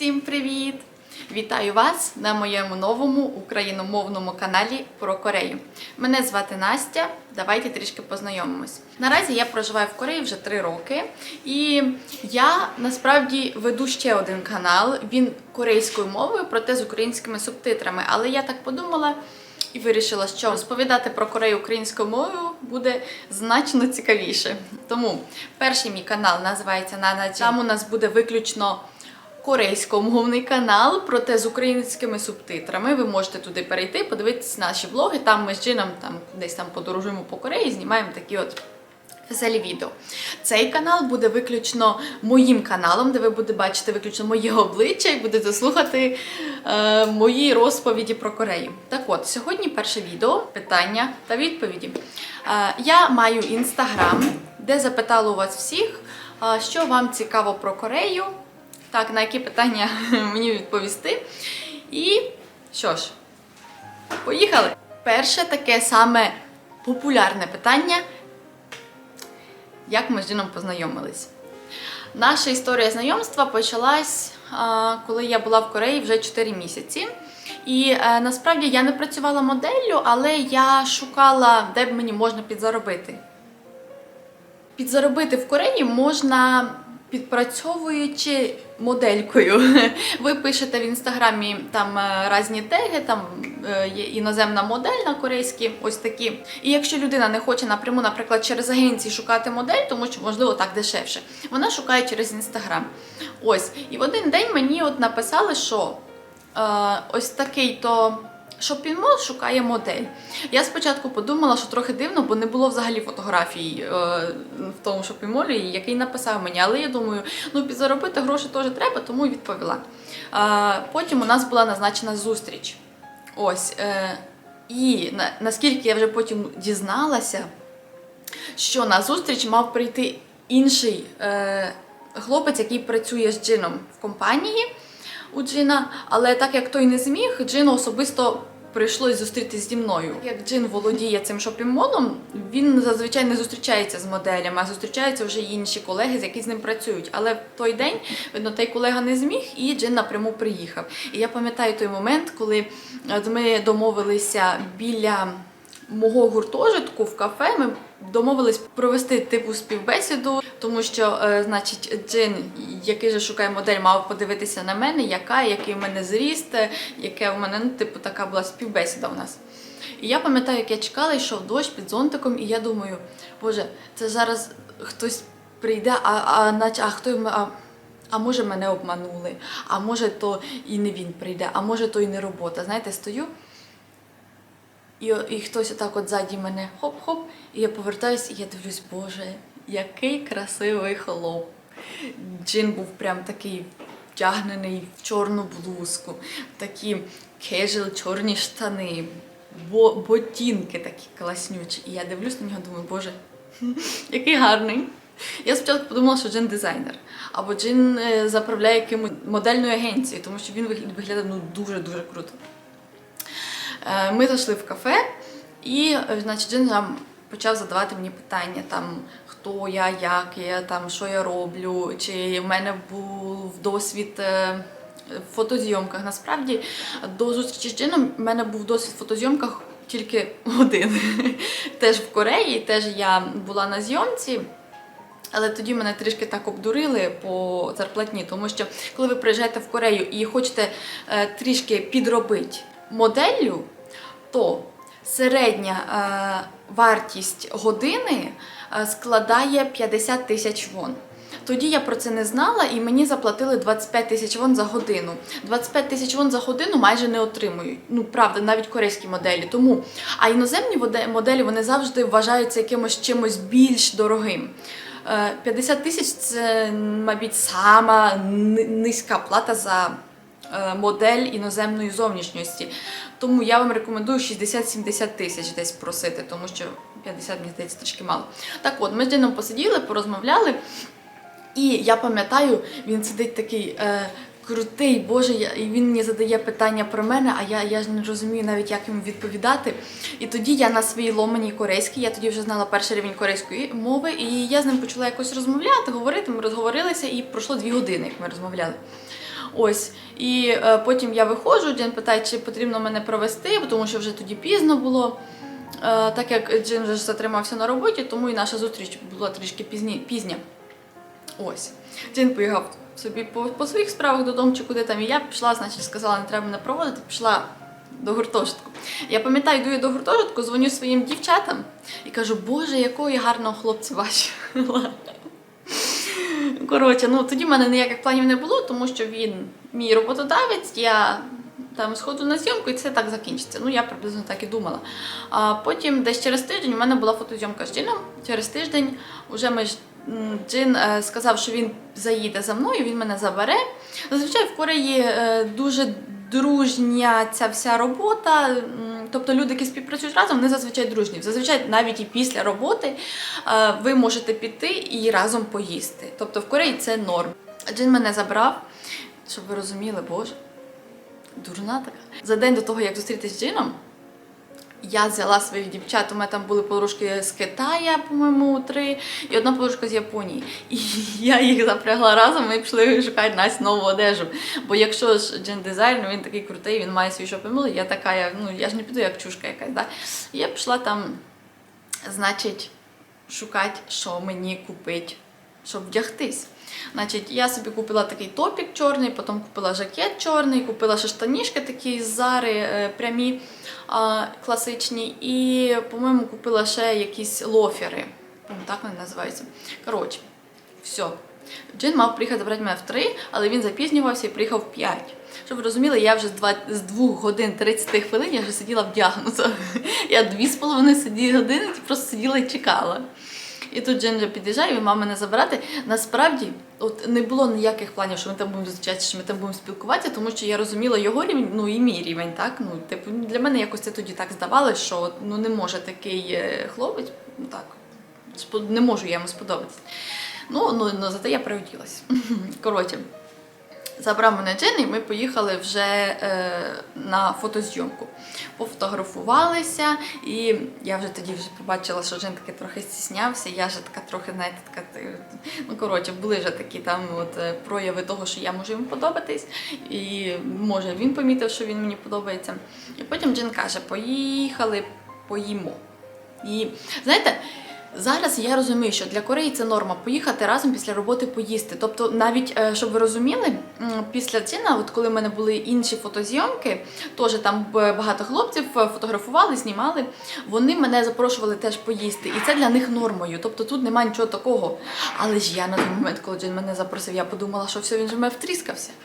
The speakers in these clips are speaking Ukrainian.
Всім привіт! Вітаю вас на моєму новому україномовному каналі про Корею. Мене звати Настя. Давайте трішки познайомимось. Наразі я проживаю в Кореї вже три роки, і я насправді веду ще один канал. Він корейською мовою, проте з українськими субтитрами. Але я так подумала. І вирішила, що розповідати про Корею українською мовою буде значно цікавіше. Тому перший мій канал називається Нанаджі. Там у нас буде виключно корейськомовний канал, проте з українськими субтитрами. Ви можете туди перейти, подивитися наші влоги. Там ми з Джином там десь там подорожуємо по Кореї, знімаємо такі от. Веселі відео. Цей канал буде виключно моїм каналом, де ви будете бачити виключно моє обличчя і будете слухати е, мої розповіді про Корею. Так от, сьогодні перше відео, питання та відповіді. Е, я маю інстаграм, де запитала у вас всіх, е, що вам цікаво про Корею, так, на які питання мені відповісти. І що ж, поїхали! Перше таке саме популярне питання як ми з Джином познайомились. Наша історія знайомства почалась, коли я була в Кореї вже 4 місяці. І е, насправді я не працювала моделлю, але я шукала, де б мені можна підзаробити. Підзаробити в Кореї можна підпрацьовуючи моделькою. Ви пишете в інстаграмі там е, різні теги, там е, є іноземна модель на корейській, ось такі. І якщо людина не хоче напряму, наприклад, через агенції шукати модель, тому що можливо так дешевше, вона шукає через інстаграм. Ось, і в один день мені от написали, що е, ось такий то. Шопінмол шукає модель. Я спочатку подумала, що трохи дивно, бо не було взагалі фотографій е, в тому шопінмолі, який написав мені. Але я думаю, ну підзаробити гроші теж треба, тому і відповіла. Е, потім у нас була назначена зустріч. Ось. Е, і на, наскільки я вже потім дізналася, що на зустріч мав прийти інший е, хлопець, який працює з джином в компанії у Джина, але так як той не зміг, Джину особисто прийшлось зустрітися зі мною. Як Джин володіє цим шопінг-молом, він зазвичай не зустрічається з моделями, а зустрічаються вже інші колеги, з які з ним працюють. Але в той день, видно, той колега не зміг, і Джин напряму приїхав. І я пам'ятаю той момент, коли ми домовилися біля мого гуртожитку в кафе. Ми домовились провести типу співбесіду, тому що, е, значить, Джин, який же шукає модель, мав подивитися на мене, яка, який в мене зріст, е, яке в мене, ну, типу, така була співбесіда у нас. І я пам'ятаю, як я чекала, йшов дощ під зонтиком, і я думаю, боже, це зараз хтось прийде, а, а, наче, а хто. А, а може мене обманули, а може то і не він прийде, а може то і не робота. Знаєте, стою. І, і хтось отак от ззаді мене хоп-хоп, і я повертаюся, і я дивлюсь, боже, який красивий хлоп. Джин був прям такий втягнений в чорну блузку, такі кежел, чорні штани, бо, ботинки такі класнючі. І я дивлюсь на нього, думаю, боже, який гарний. Я спочатку подумала, що Джин дизайнер, або Джин е, заправляє якимось модельною агенцією, тому що він вигля- виглядає ну, дуже-дуже круто. Е, Ми зайшли в кафе, і е, значить, Джин нам почав задавати мені питання, там, хто я, як я, там, що я роблю, чи в мене був досвід. е, В фотозйомках насправді до зустрічі з Джином в мене був досвід в фотозйомках тільки один. Теж в Кореї, теж я була на зйомці. Але тоді мене трішки так обдурили по зарплатні, тому що коли ви приїжджаєте в Корею і хочете трішки підробити моделлю, то середня е, вартість години е, складає 50 тисяч вон. Тоді я про це не знала, і мені заплатили 25 тисяч вон за годину. 25 тисяч вон за годину майже не отримують. Ну правда, навіть корейські моделі. Тому а іноземні моделі вони завжди вважаються якимось чимось більш дорогим. Е, 50 тисяч це, мабуть, сама низька плата за е, модель іноземної зовнішньості. Тому я вам рекомендую 60-70 тисяч десь просити, тому що 50, мені здається, трішки мало. Так от, ми з Джином посиділи, порозмовляли. І я пам'ятаю, він сидить такий е, крутий, боже, і він мені задає питання про мене, а я, я ж не розумію навіть, як йому відповідати. І тоді я на своїй ломаній корейській, я тоді вже знала перший рівень корейської мови, і я з ним почала якось розмовляти, говорити. Ми розговорилися, і пройшло дві години, як ми розмовляли. Ось. І е, потім я виходжу, Джин питає, чи потрібно мене провести, тому що вже тоді пізно було. Е, так як Джин вже затримався на роботі, тому і наша зустріч була трішки пізні, пізня. Ось. Джин поїхав собі по, по своїх справах додому чи куди там, і я пішла, значить, сказала, не треба мене проводити, пішла до гуртожитку. Я пам'ятаю, йду я до гуртожитку, дзвоню своїм дівчатам і кажу, боже, якого я гарного хлопця бачила. Коротше, ну тоді в мене ніяких планів не було, тому що він мій роботодавець, я там сходу на зйомку і це так закінчиться. Ну, я приблизно так і думала. А потім, десь через тиждень, у мене була фотозйомка з Джином. Через тиждень вже ми. Джин е, сказав, що він заїде за мною, він мене забере. Зазвичай в Кореї е, дуже дружня ця вся робота. Тобто люди, які співпрацюють разом, вони зазвичай дружні. Зазвичай навіть і після роботи е, ви можете піти і разом поїсти. Тобто в Кореї це норм. Джин мене забрав, щоб ви розуміли, боже, дурна така. За день до того, як зустрітися з Джином, я взяла своїх дівчат. У мене там були подружки з Китая, по-моєму, три, і одна подружка з Японії. І я їх запрягла разом, ми пішли шукати Настя нову одежу. Бо якщо ж Джин дизайн, ну, він такий крутий, він має свій шопінг я така, я, ну я ж не піду як чушка якась. Да? І я пішла там, значить, шукати, що мені купити, щоб вдягтись. Значить, я собі купила такий топік чорний, потім купила жакет чорний, купила ще штанішки такі з зари е, прямі, класичні, і, по-моєму, купила ще якісь лофери. Так вони називаються. Коротше, все. Джин мав приїхати забрати мене в 3, але він запізнювався і приїхав в 5. Щоб ви розуміли, я вже з 2, з 2 годин 30 хвилин я вже сиділа вдягнута. Я 2,5 сиді години просто сиділа і чекала. І тут Джин під'їжджає, і мама мене забирати. Насправді, от не було ніяких планів, що ми там будемо зустрічатися, що ми там будемо спілкуватися, тому що я розуміла його рівень, ну і мій рівень, так. Ну, типу, для мене якось це тоді так здавалося, що ну не може такий е, хлопець, ну так, не можу я йому сподобатися. Ну, ну, ну зате я приоділась. Коротше. Забрав мене Джин, і ми поїхали вже е, на фотозйомку. Пофотографувалися, і я вже тоді вже побачила, що Джин таки трохи стіснявся. Я вже така трохи, знаєте, така, ну коротше, були вже такі там от е, прояви того, що я можу йому подобатись. І може він помітив, що він мені подобається. І потім Джин каже: поїхали, поїмо. І знаєте, зараз я розумію, що для Кореї це норма поїхати разом після роботи поїсти. Тобто, навіть е, щоб ви розуміли, після Джина, от коли в мене були інші фотозйомки, теж там багато хлопців е, фотографували, знімали. Вони мене запрошували теж поїсти, і це для них нормою. Тобто тут немає нічого такого. Але ж я на той момент, коли Джин мене запросив, я подумала, що все він же мене втріскався.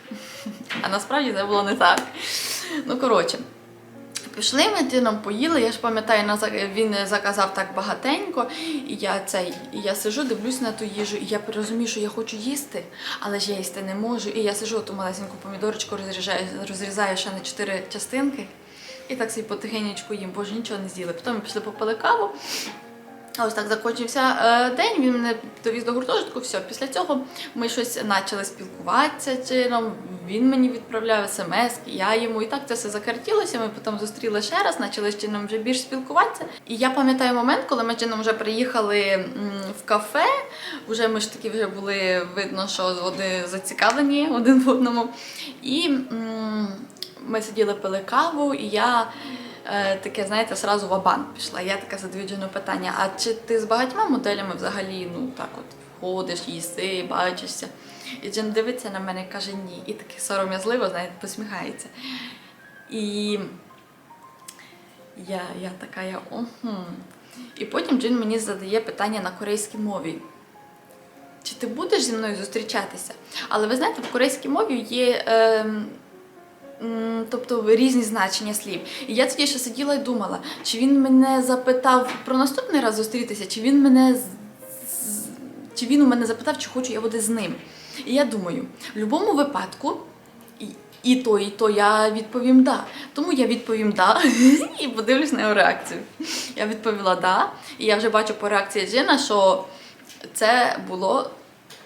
А насправді це було не так. Ну коротше. Пішли ми дином поїли. Я ж пам'ятаю, він заказав так багатенько, і я цей, і я сижу, дивлюсь на ту їжу, і я розумію, що я хочу їсти, але ж я їсти не можу. І я сижу ту малесеньку помідорочку, розрізаю, розрізаю ще на чотири частинки. І так собі потихенечку їм, боже, нічого не з'їли. Потім ми пішли попили каву. Ось так закінчився е, день. Він мене довіз до гуртожитку. Все, після цього ми щось почали спілкуватися чином. Він мені відправляв смс, я йому. І так це все закартілося. Ми потім зустріли ще раз, почали з чином вже більш спілкуватися. І я пам'ятаю момент, коли ми чином вже приїхали в кафе. Вже ми ж таки вже були видно, що вони зацікавлені один в одному. І ми сиділи, пили каву, і я таке, знаєте, сразу в абан пішла. Я така задаю питання: а чи ти з багатьма моделями взагалі ну так от ходиш, їси, бачишся? І Джин дивиться на мене і каже ні. І таке сором'язливо, знаєте, посміхається. І я, я така, я угу. І потім Джин мені задає питання на корейській мові. Чи ти будеш зі мною зустрічатися? Але ви знаєте, в корейській мові є. М, Тобто різні значення слів. І я тоді ще сиділа і думала, чи він мене запитав про наступний раз зустрітися, чи він мене чи він у мене запитав, чи хочу я бути з ним. І я думаю, в будь-якому випадку. І то, і то я відповім да. Тому я відповім да і подивлюсь на його реакцію. Я відповіла да, і я вже бачу по реакції Джина, що це було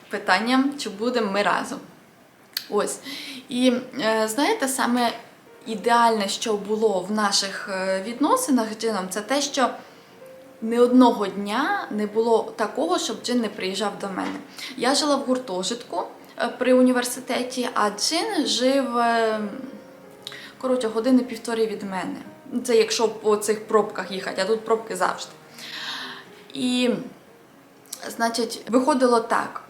питанням, чи будемо ми разом. Ось. І е, знаєте, саме ідеальне, що було в наших е, відносинах з Джином, це те, що не одного дня не було такого, щоб Джин не приїжджав до мене. Я жила в гуртожитку, е, при університеті, а Джин жив коротше, години півтори від мене. Це якщо по цих пробках їхати, а тут пробки завжди. І, значить, виходило так.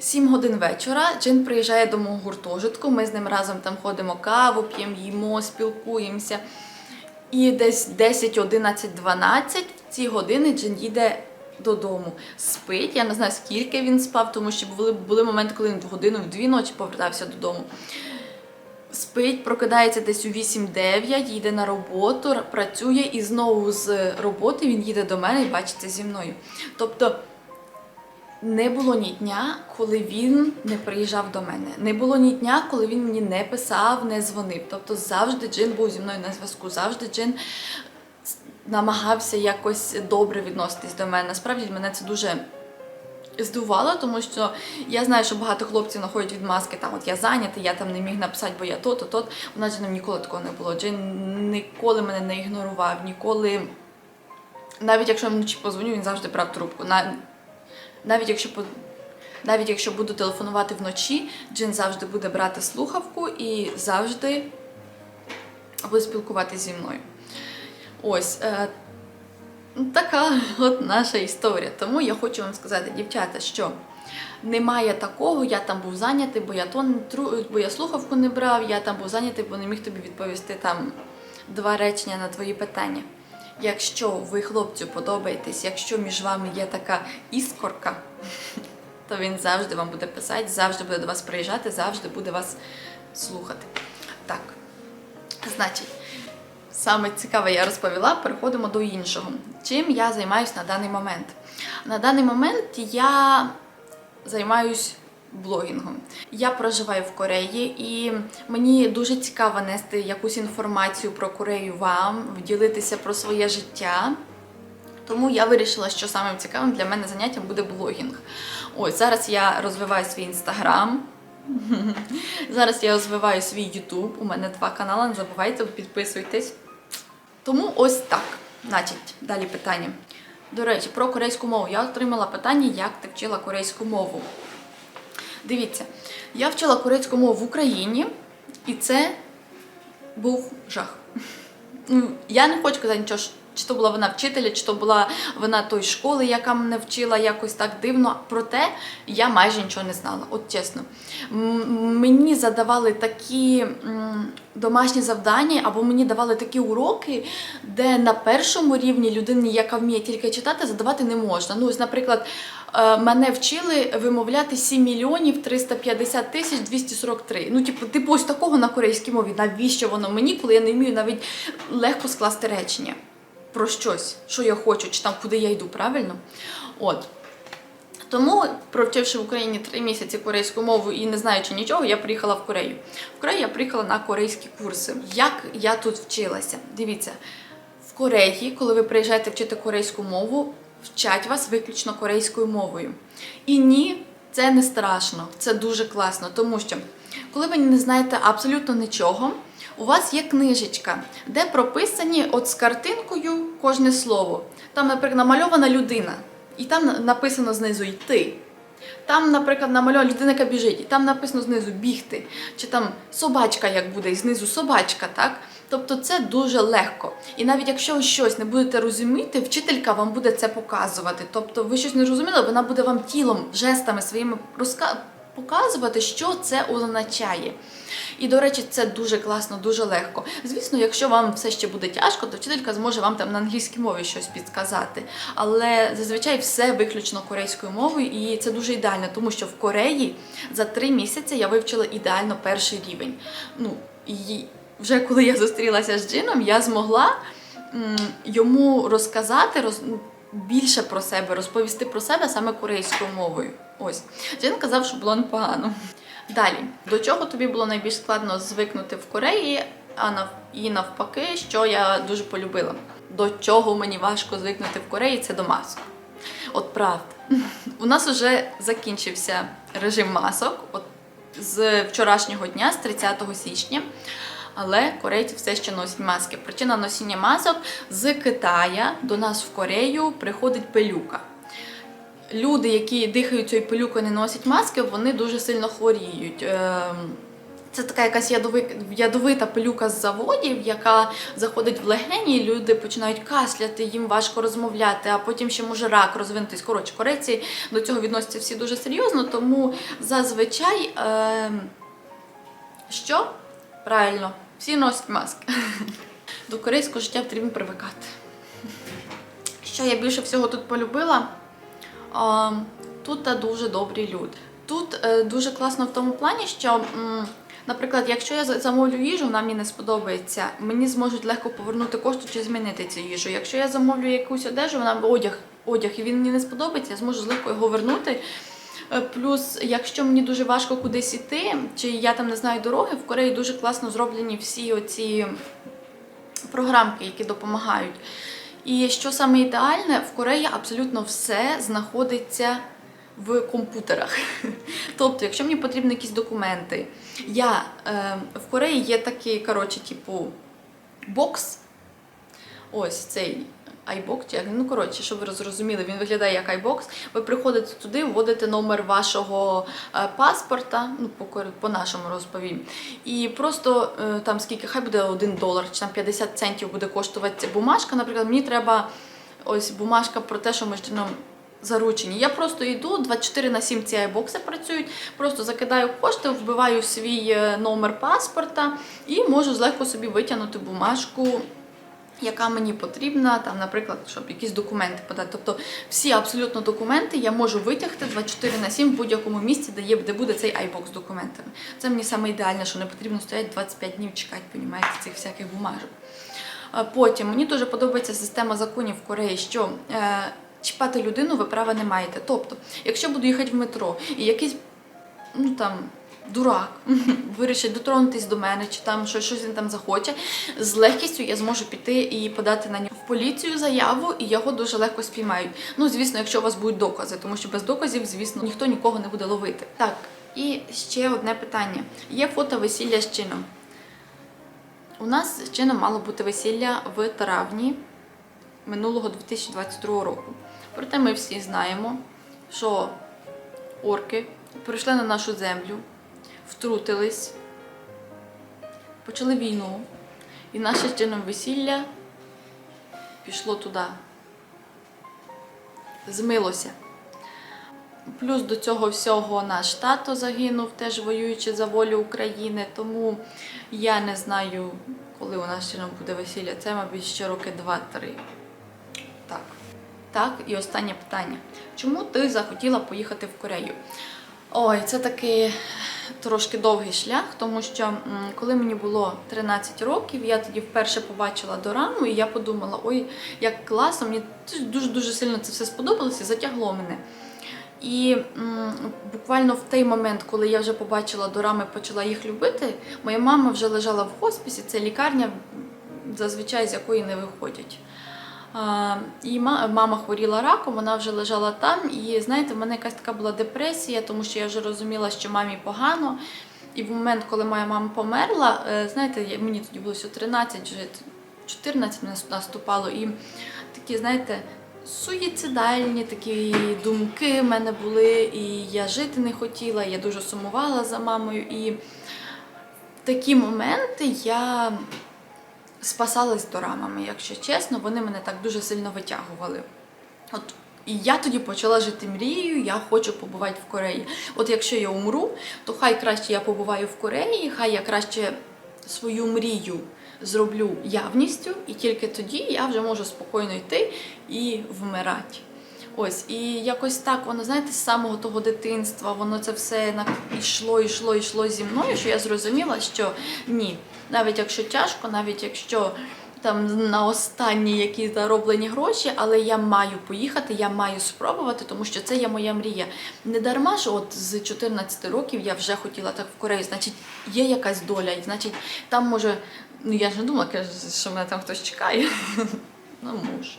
7 годин вечора Джин приїжджає до мого гуртожитку. Ми з ним разом там ходимо каву, п'ємо, їмо, спілкуємося. І десь 10, 11, 12 в ці години Джин їде додому. Спить. Я не знаю, скільки він спав, тому що були, були моменти, коли він в годину, в дві ночі повертався додому. Спить, прокидається десь у 8-9, їде на роботу, працює і знову з роботи він їде до мене і бачиться зі мною. Тобто не було ні дня, коли він не приїжджав до мене. Не було ні дня, коли він мені не писав, не дзвонив. Тобто завжди Джин був зі мною на зв'язку, завжди Джин намагався якось добре відноситись до мене. Насправді мене це дуже здивувало, тому що я знаю, що багато хлопців знаходять відмазки, там от я зайнятий, я там не міг написати, бо я то, то, то. У нас Джином ніколи такого не було. Джин ніколи мене не ігнорував, ніколи. Навіть якщо я вночі позвоню, він завжди брав трубку. На- Навіть якщо навіть якщо буду телефонувати вночі, Джин завжди буде брати слухавку і завжди буде спілкуватися зі мною. Ось е, така от наша історія. Тому я хочу вам сказати, дівчата, що немає такого, я там був зайнятий, бо я то не бо я слухавку не брав, я там був зайнятий, бо не міг тобі відповісти там два речення на твої питання. Якщо ви хлопцю подобаєтесь, якщо між вами є така іскорка, то він завжди вам буде писати, завжди буде до вас приїжджати, завжди буде вас слухати. Так, значить, саме цікаве я розповіла, переходимо до іншого. Чим я займаюся на даний момент? На даний момент я займаюсь блогінгом. Я проживаю в Кореї, і мені дуже цікаво нести якусь інформацію про Корею вам, ділитися про своє життя. Тому я вирішила, що самим цікавим для мене заняттям буде блогінг. Ось зараз я розвиваю свій інстаграм. Зараз я розвиваю свій Ютуб. У мене два канали, не забувайте, підписуйтесь. Тому ось так. Значить, далі питання. До речі, про корейську мову. Я отримала питання, як ти вчила корейську мову. Дивіться, я вчила корейську мову в Україні, і це був жах. Ну, я не хочу казати нічого, чи то була вона вчителя, чи то була вона тої школи, яка мене вчила якось так дивно. Проте я майже нічого не знала, от чесно. Мені задавали такі домашні завдання, або мені давали такі уроки, де на першому рівні людині, яка вміє тільки читати, задавати не можна. Ну, ось, наприклад, мене вчили вимовляти 7 мільйонів 350 тисяч 243. Ну, типу, типу ось такого на корейській мові. Навіщо воно мені, коли я не вмію навіть легко скласти речення про щось, що я хочу, чи там куди я йду, правильно? От. Тому, провчивши в Україні три місяці корейську мову і не знаючи нічого, я приїхала в Корею. В Корею я приїхала на корейські курси. Як я тут вчилася? Дивіться, в Кореї, коли ви приїжджаєте вчити корейську мову, вчать вас виключно корейською мовою. І ні, це не страшно, це дуже класно, тому що коли ви не знаєте абсолютно нічого, у вас є книжечка, де прописані от з картинкою кожне слово. Там, наприклад, намальована людина, і там написано знизу йти. Там, наприклад, намальована людина, яка біжить, і там написано знизу бігти, чи там собачка як буде, і знизу собачка, так? Тобто це дуже легко. І навіть якщо ви щось не будете розуміти, вчителька вам буде це показувати. Тобто ви щось не розуміли, вона буде вам тілом, жестами своїми розка... показувати, що це означає. І, до речі, це дуже класно, дуже легко. Звісно, якщо вам все ще буде тяжко, то вчителька зможе вам там на англійській мові щось підказати. Але зазвичай все виключно корейською мовою, і це дуже ідеально, тому що в Кореї за три місяці я вивчила ідеально перший рівень. Ну, і вже коли я зустрілася з Джином, я змогла йому розказати роз... ну, більше про себе, розповісти про себе саме корейською мовою. Ось. Джин казав, що було непогано. Далі, до чого тобі було найбільш складно звикнути в Кореї, а нав... і навпаки, що я дуже полюбила. До чого мені важко звикнути в Кореї, це до масок. От правда. У нас вже закінчився режим масок от з вчорашнього дня, з 30 січня. Але корейці все ще носять маски. Причина носіння масок з Китая до нас в Корею приходить пилюка. люди, які дихають цією пилюкою, не носять маски, вони дуже сильно хворіють. Ем, Це така якась ядовита пилюка з заводів, яка заходить в легені, і люди починають кашляти, їм важко розмовляти, а потім ще може рак розвинутись. Коротше, корейці до цього відносяться всі дуже серйозно, тому зазвичай ем, що? Правильно, всі носять маски. До корейського життя потрібно привикати. Що я більше всього тут полюбила? Тут дуже добрі люди. Тут е, дуже класно в тому плані, що, наприклад, якщо я замовлю їжу, вона мені не сподобається, мені зможуть легко повернути кошти чи змінити цю їжу. Якщо я замовлю якусь одежу, вона одяг, одяг, і він мені не сподобається, я зможу легко його вернути. Е, Плюс, якщо мені дуже важко кудись іти, чи я там не знаю дороги, в Кореї дуже класно зроблені всі оці програмки, які допомагають. І що саме ідеальне, в Кореї абсолютно все знаходиться в комп'ютерах. Тобто, якщо мені потрібні якісь документи, я е, в Кореї є такий, коротше, типу, бокс. Ось цей iBox, чи як, ну коротше, щоб ви зрозуміли, він виглядає як iBox. Ви приходите туди, вводите номер вашого е, паспорта, ну по, по нашому розповім. І просто е, там скільки, хай буде 1 долар, чи там 50 центів буде коштувати бумажка. Наприклад, мені треба ось бумажка про те, що ми з чином заручені. Я просто йду, 24 на 7 ці айбокси працюють, просто закидаю кошти, вбиваю свій е, номер паспорта і можу легко собі витягнути бумажку. Яка мені потрібна, там, наприклад, щоб якісь документи подати. Тобто всі абсолютно документи я можу витягти 24 на 7 в будь-якому місці, де є, де буде цей iBox з документами. Це мені саме ідеальне, що не потрібно стояти 25 днів чекати, понімаєте, цих всяких бумажок. Потім мені дуже подобається система законів в Кореї, що е, чіпати людину ви права не маєте. Тобто, якщо буду їхати в метро і якийсь ну там. Дурак вирішить дотронутись до мене, чи там щось, щось він там захоче. З легкістю я зможу піти і подати на нього в поліцію заяву, і його дуже легко спіймають. Ну, звісно, якщо у вас будуть докази, тому що без доказів, звісно, ніхто нікого не буде ловити. Так, і ще одне питання: є фото весілля з чином. У нас з чином мало бути весілля в травні минулого 2022 року. Проте ми всі знаємо, що орки прийшли на нашу землю, втрутились, почали війну, і наше чином весілля пішло туди. Змилося. Плюс до цього всього наш тато загинув, теж воюючи за волю України. Тому я не знаю, коли у нас ще буде весілля. Це, мабуть, ще роки 2-3. Так. Так, і останнє питання. Чому ти захотіла поїхати в Корею? Ой, це такий трошки довгий шлях, тому що коли мені було 13 років, я тоді вперше побачила дораму, і я подумала, ой, як класно, мені дуже-дуже сильно це все сподобалося затягло мене. І м, буквально в той момент, коли я вже побачила дорами, почала їх любити, моя мама вже лежала в хосписі, це лікарня, зазвичай з якої не виходять. І мама хворіла раком, вона вже лежала там. І знаєте, в мене якась така була депресія, тому що я вже розуміла, що мамі погано. І в момент, коли моя мама померла, е, знаєте, мені тоді було всього 13, вже 14 мене наступало. І такі, знаєте, суїцидальні такі думки в мене були, і я жити не хотіла, я дуже сумувала за мамою. І в такі моменти я спасалась дорамами, якщо чесно, вони мене так дуже сильно витягували. От і я тоді почала жити мрією, я хочу побувати в Кореї. От якщо я умру, то хай краще я побуваю в Кореї, хай я краще свою мрію зроблю явністю, і тільки тоді я вже можу спокійно йти і вмирати. Ось, і якось так, воно, знаєте, з самого того дитинства, воно це все йшло, йшло, йшло зі мною, що я зрозуміла, що ні, навіть якщо тяжко, навіть якщо там на останні якісь зароблені гроші, але я маю поїхати, я маю спробувати, тому що це є моя мрія. Не дарма, що от з 14 років я вже хотіла так в Корею. Значить, є якась доля, і значить, там може. Ну я ж не думала, що мене там хтось чекає. Ну, може.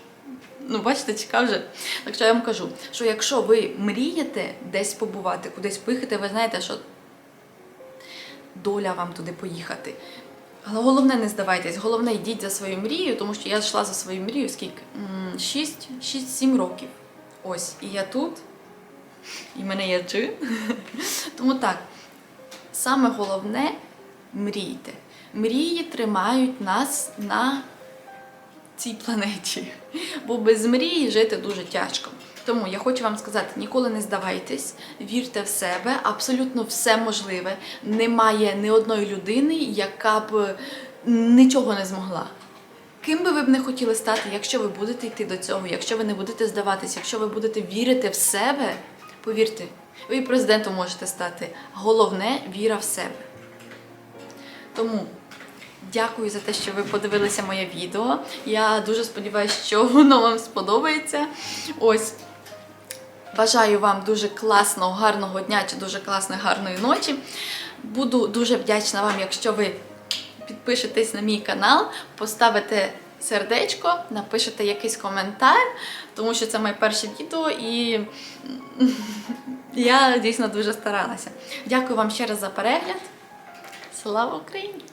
Ну, бачите, цікаво вже. Так що я вам кажу, що якщо ви мрієте десь побувати, кудись поїхати, ви знаєте, що доля вам туди поїхати. Але головне не здавайтесь, головне йдіть за свою мрією, тому що я йшла за свою мрією скільки? 6-7 років. Ось, і я тут, і мене є джин. Тому так, саме головне мрійте. Мрії тримають нас на цій планеті. Бо без мрії жити дуже тяжко. Тому я хочу вам сказати: ніколи не здавайтесь, вірте в себе, абсолютно все можливе. Немає ні одної людини, яка б нічого не змогла. Ким би ви б не хотіли стати, якщо ви будете йти до цього, якщо ви не будете здаватись, якщо ви будете вірити в себе, повірте, ви і президентом можете стати. Головне віра в себе. Тому дякую за те, що ви подивилися моє відео. Я дуже сподіваюся, що воно вам сподобається. Ось. Бажаю вам дуже класного, гарного дня чи дуже класної, гарної ночі. Буду дуже вдячна вам, якщо ви підпишетесь на мій канал, поставите сердечко, напишете якийсь коментар, тому що це моє перше відео і я дійсно дуже старалася. Дякую вам ще раз за перегляд. Слава Україні!